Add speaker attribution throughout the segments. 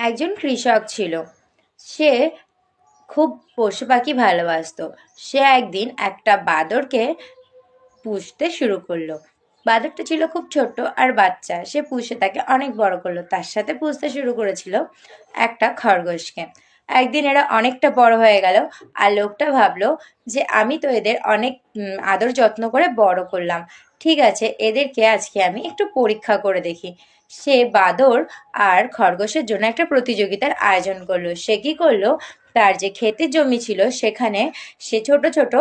Speaker 1: একজন কৃষক ছিল। সে খুব পশু পাখি ভালোবাসত। সে একদিন একটা বাঁদরকে পুষতে শুরু করল। বাঁদরটা ছিল খুব ছোট্ট আর বাচ্চা। সে পুষে তাকে অনেক বড় করল। তার সাথে পুষতে শুরু করেছিল একটা খরগোশকে। একদিন এরা অনেকটা বড় হয়ে গেল আর লোকটা ভাবলো যে আমি তো এদের অনেক আদর যত্ন করে বড় করলাম। ঠিক আছে, এদেরকে আজকে আমি একটু পরীক্ষা করে দেখি। সে বাদর আর খরগোশের জন্য একটা প্রতিযোগিতার আয়োজন করল। সে কি করল? তার যে ক্ষেতের জমি ছিল সেখানে সে ছোট ছোট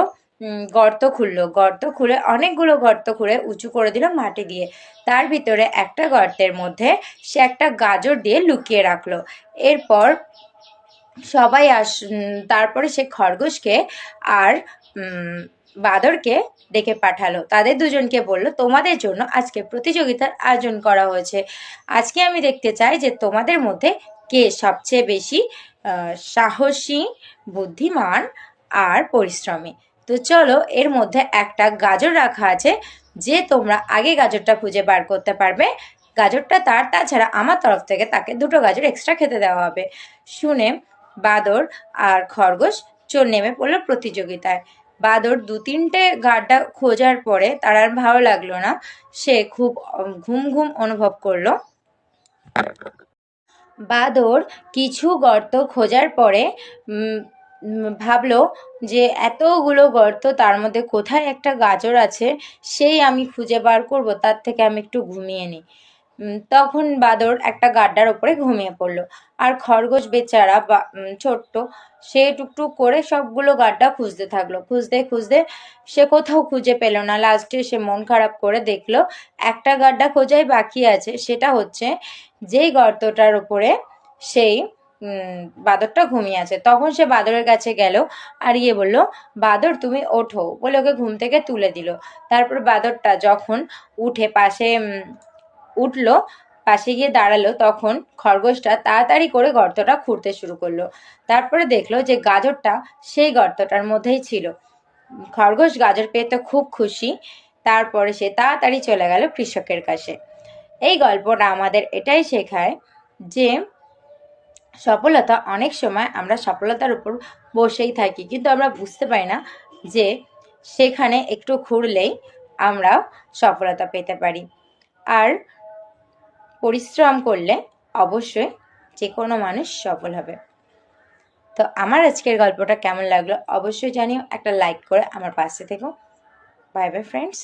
Speaker 1: গর্ত খুললো। গর্ত খুলে অনেকগুলো গর্ত খুঁড়ে উঁচু করে দিল মাটি দিয়ে তার ভিতরে একটা গর্তের মধ্যে সে একটা গাজর দিয়ে লুকিয়ে রাখল। এরপর সবাই আস তারপরে সে খরগোশকে আর বাঁদরকে ডেকে পাঠালো। তাদের দুজনকে বলল, তোমাদের জন্য আজকে প্রতিযোগিতার আয়োজন করা হয়েছে। আজকে আমি দেখতে চাই যে তোমাদের মধ্যে কে সবচেয়ে বেশি সাহসী, বুদ্ধিমান আর পরিশ্রমী? তো চলো, এর মধ্যে একটা গাজর রাখা আছে, যে তোমরা আগে গাজরটা খুঁজে বার করতে পারবে। গাজরটা তার, তাছাড়া আমার তরফ থেকে তাকে দুটো গাজর এক্সট্রা খেতে দেওয়া হবে। শুনে বাদর আর খরগোশ চোর নেমে পড়ল প্রতিযোগিতায়। বাদর দু তিনটে গাড্ডা খোঁজার পরে তার আর ভালো লাগল না। সে খুব ঘুম ঘুম অনুভব করল। বাদর কিছু গর্ত খোঁজার পরে ভাবলো যে এতগুলো গর্ত তার মধ্যে কোথায় একটা গাজর আছে, সেই আমি খুঁজে বার করব, তার থেকে আমি একটু ঘুমিয়ে নিই। তখন বাদর একটা গাড্ডার ওপরে ঘুমিয়ে পড়ল। আর খরগোশ বেচারা বা ছোট্ট, সে টুকটুক করে সবগুলো গাড্ডা খুঁজতে থাকল। খুঁজতে খুঁজতে সে কোথাও খুঁজে পেল না। লাস্টে সে মন খারাপ করে দেখল, একটা গাড্ডা খোঁজাই বাকি আছে। সেটা হচ্ছে যেই গর্তটার উপরে সেই বাদরটা ঘুমিয়ে আছে। তখন সে বাদরের কাছে গেল আর ইয়ে বলল, বাদর, তুমি ওঠো। বলে ওকে ঘুম থেকে তুলে দিল। তারপর বাদরটা যখন উঠে পাশে উঠল, পাশে গিয়ে দাঁড়াল। তখন খরগোশটা তাড়াতাড়ি করে গর্তটা খুঁড়তে শুরু করল। তারপরে দেখল যে গাজরটা সেই গর্তটার মধ্যেই ছিল। খরগোশ গাজর পেয়ে তো খুব খুশি। তারপরে সে তাড়াতাড়ি চলে গেল কৃষকের কাছে। এই গল্পটা আমাদের এটাই শেখায় যে সফলতা অনেক সময় আমরা সফলতার উপর বসেই থাকি। কিন্তু আমরা বুঝতে পারি না যে সেখানে একটু ঘুরলেই আমরা সফলতা পেতে পারি। আর পরিশ্রম করলে অবশ্যই যে কোনো মানুষ সফল হবে। তো আমার আজকের গল্পটা কেমন লাগল অবশ্যই জানিও, একটা লাইক করে আমার পাশে থেকো। Bye bye friends